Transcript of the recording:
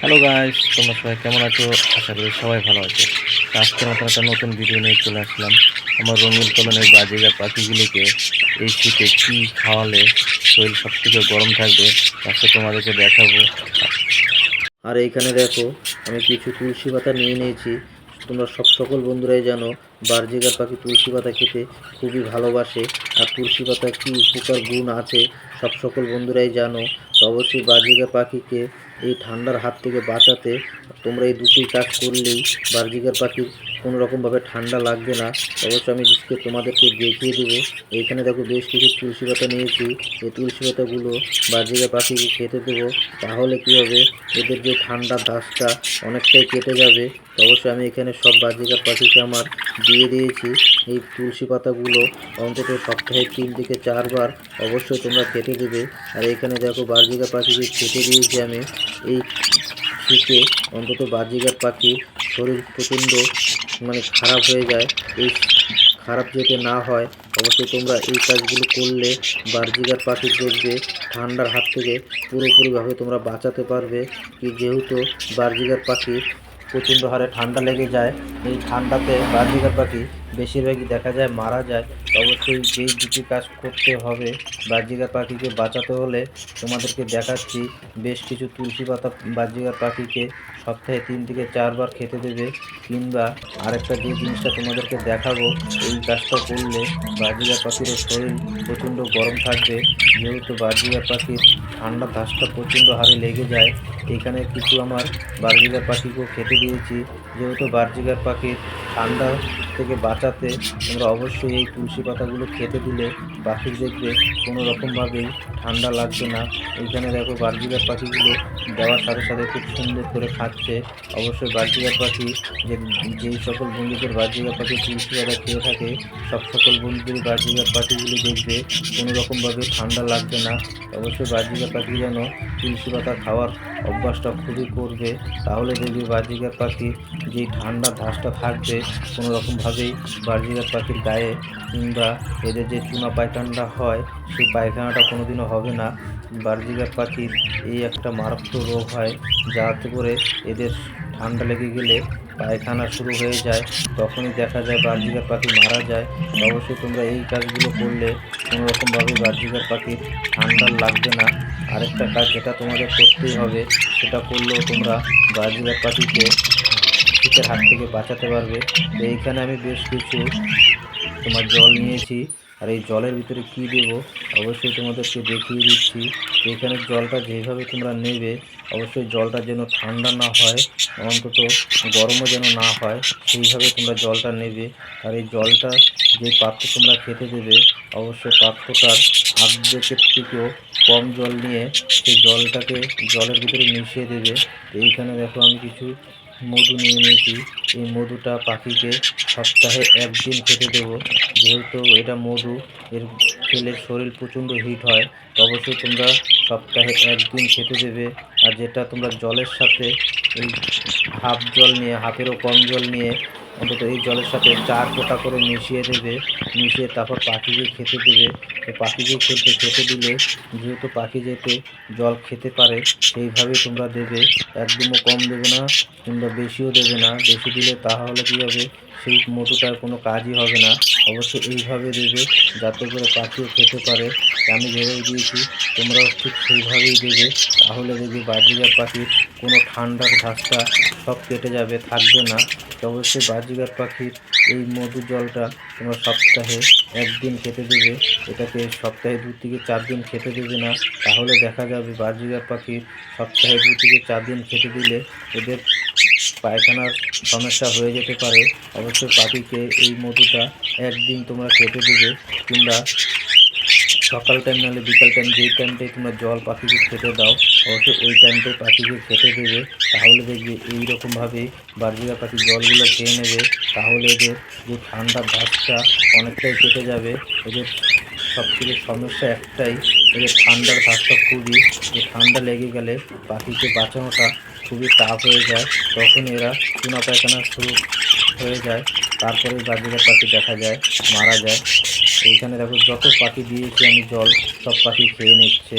Hello guys তোমরা সবাই কেমন আছো? আশা করি সবাই ভালো আছে। তো আজকের মতো একটা নতুন ভিডিও নিয়ে চলে আসলাম। আমার রঙিন কলমের বাজিকার পাখিগুলিকে এই শীতে কী খাওয়ালে শরীর সব থেকে গরম থাকবে আজকে তোমাদেরকে দেখাবো। আর এইখানে দেখো, আমি কিছু তুলসী পাতা নিয়ে নিয়েছি। তোমরা সব সকল বন্ধুরাই জানো বার্জিকার পাখি তুলসী পাতা খেতে খুবই ভালোবাসে। আর তুলসী পাতা কী উপকার গুণ আছে, সব সকল বন্ধুরাই জানো। তো অবশ্যই বার্জিকার পাখিকে এই ঠান্ডার হাত থেকে বাঁচাতে তোমরা এই দুটি কাজ করলেই বার্জিকার পাখির কোনো রকমভাবে ঠান্ডা লাগবে না অবশ্যই আমি আজকে তোমাদেরকে দেখিয়ে দেবো। এইখানে দেখো বেশ কিছু তুলসী পাতা নিয়েছি। এই তুলসী পাতাগুলো বার্জিকার পাখিকে খেতে দেবো। তাহলে কী হবে? এদের যে ঠান্ডা দাসটা অনেকটাই কেটে যাবে। অবশ্যই আমি এখানে সব বাজিকার পাখিকে আমার দিয়ে দিয়েছি। এই তুলসী পাতাগুলো অন্তত সপ্তাহে তিন থেকে চারবার অবশ্যই তোমরা খেতে দেবে। আর এখানে দেখো বাজিকা পাখিকে খেতে দিয়েছি আমি। এই শীতে অন্তত বাজিকার পাখি শরীর প্রচণ্ড মানে খারাপ হয়ে যায়, এই খারাপ যাতে না হয়, অবশ্যই তোমরা এই কাজগুলো করলে বার্জিগার পাখির দেখবে ঠান্ডার হাত থেকে পুরোপুরিভাবে তোমরা বাঁচাতে পারবে। কি যেহেতু বার্জিকার পাখি প্রচণ্ড হারে ঠান্ডা লেগে যায়। এই ঠান্ডাতে বার্জিকার পাখি বেশিরভাগই দেখা যায় মারা যায়। অবশ্যই যেই দুটি কাজ করতে হবে বার্জিকার পাখিকে বাঁচাতে হলে তোমাদেরকে দেখাচ্ছি, বেশ কিছু তুলসী পাতা বার্জিকার পাখিকে সপ্তাহে তিন থেকে চারবার খেতে দেবে কিংবা আরেকটা যে জিনিসটা তোমাদেরকে দেখাবো, এই কাজটা করলে বার্জিকার পাখিরও শরীর প্রচণ্ড গরম থাকবে। যেহেতু বার্জিকার পাখির ঠান্ডা ধাসটা প্রচণ্ড হারে লেগে যায়, এখানে কিছু আমার বার্জিকার পাখিকেও খেতে দিয়েছি যেহেতু বার্জিকার পাখির ঠান্ডা থেকে বাঁচাতে তোমরা অবশ্যই এই তুলসী পাতাগুলো খেতে দিলে পাখির দেখবে কোনো রকমভাবেই ঠান্ডা লাগবে না। এইখানে দেখো বার্জিকার পাখিগুলো দেওয়ার সাথে সাথে খুব সুন্দর করে খাচ্ছে। অবশ্যই বার্জিকার পাখি যে, যেই সকল বন্ধুদের বার্জিকার পাখি তুলসী পাতা খেয়ে থাকে, সব সকল বন্ধুদের বার্জিকার পাখিগুলো দেখবে কোনো রকমভাবে ঠান্ডা লাগবে না। অবশ্যই বার্জিকার পাখি যেন তুলসী পাতা খাওয়ার অভ্যাসটা খুবই করবে। তাহলে দেখবি বার্জিকার পাখি যেই ঠান্ডা ধাসটা থাকবে কোনো রকমভাবেই বার্জিকার পাখির গায়ে কিংবা এদের যে চুনা পায়খানাটা হয়, সেই পায়খানাটা কোনোদিনও হবে না। বার্জিকার পাখির এই একটা মারাত্মক রোগ হয়, যাতে করে এদের ঠান্ডা লেগে গেলে পায়খানা শুরু হয়ে যায়। তখনই দেখা যায় বার্জিকার পাখি মারা যায়। অবশ্যই তোমরা এই কাজগুলো করলে কোনো রকমভাবে বার্জিকার পাখির ঠান্ডা লাগবে না। আরেকটা কাজ যেটা তোমাদের করতেই হবে, সেটা করলেও তোমরা বার্জিকার পাখিকে শীতের হাত থেকে বাঁচাতে পারবে। তো এইখানে আমি বেশ কিছু তোমার জল নিয়েছি। আর এই জলের ভিতরে কি দেব? অবশ্যই তোমাদেরকে দেখিয়ে দিচ্ছি। এখানে জলটা যেভাবে তোমরা নেবে, অবশ্যই জলটা যেন ঠান্ডা না হয়, অন্তত গরমও যেন না হয়, সেইভাবে তোমরা জলটা নেবে। আর এই জলটা যে পাত্র তোমরা খেতে দেবে, অবশ্যই পাত্রটার আর্ধেকের থেকেও কম জল নিয়ে সেই জলটাকে জলের ভিতরে মিশিয়ে দেবে। এইখানে দেখো আমি কিছু মধু নিয়ে নিয়েছি। এই মধুটা পাখিকে সপ্তাহে একদিন খেতে দেবো। যেহেতু এটা মধু, এর খেলে শরীর প্রচণ্ড হিট হয় অবশ্যই তোমরা সপ্তাহে একদিন খেতে দেবে। আর যেটা তোমরা জলের সাথে এই হাফ জল নিয়ে, হাফেরও কম জল নিয়ে অন্তত এই জলের সাথে চার ফোঁটা করে মিশিয়ে দেবে। মিশিয়ে তারপর পাখিকে খেতে দেবে। পাখিকে খেতে খেতে দিলে যেহেতু পাখি যেতে জল খেতে পারে সেইভাবেই তোমরা দেবে। একদমও কম দেবে না, কিংবা বেশিও দেবে না। বেশি দিলে তাহলে কী হবে? সেই মধুটার কোনো কাজই হবে না। অবশ্যই এইভাবে দেবে যাতে করে পাখিও খেতে পারে। আমি যেভাবে দিয়েছি, তোমরাও ঠিক সেইভাবেই দেবে। তাহলে দেখবে বাজিকার পাখির কোনো ঠান্ডার ঘাসটা সব কেটে যাবে, থাকবে না। তো অবশ্যই বাজিকার পাখির এই মধু জলটা তোমরা সপ্তাহে একদিন খেতে দেবে। এটাকে সপ্তাহে দু থেকে চার দিন খেতে দেবে না। তাহলে দেখা যাবে বাজিকার পাখির সপ্তাহে দু থেকে চার দিন খেতে দিলে এদের পায়খানার সমস্যা হয়ে যেতে পারে। অবশ্যই পাখিকে এই মধুটা একদিন তোমরা খেতে দেবে কিংবা সকাল টাইম নাহলে বিকাল টাইম যেই টাইমটায় তোমরা জল পাখিকে খেতে দাও, অবশ্যই ওই টাইমটায় পাখিকে খেতে দেবে। তাহলে দেখবে এইরকমভাবেই বার্জিকা পাখি জলগুলো খেয়ে নেবে। তাহলে এদের যে ঠান্ডা ভাবটা অনেকটাই কেটে যাবে। এদের সব থেকে সমস্যা একটাই, এদের ঠান্ডার ভাবটা খুবই, যে ঠান্ডা লেগে গেলে পাখিকে বাঁচানোটা খুবই টাফ হয়ে যায়। তখন এরা চুনা পায়খানা শুরু হয়ে যায়। তারপরে বাজিকার পাখি দেখা যায়, মারা যায়। এইখানে দেখো যত পাখি দিয়েছি আমি জল, সব পাখি খেয়ে নিচ্ছে।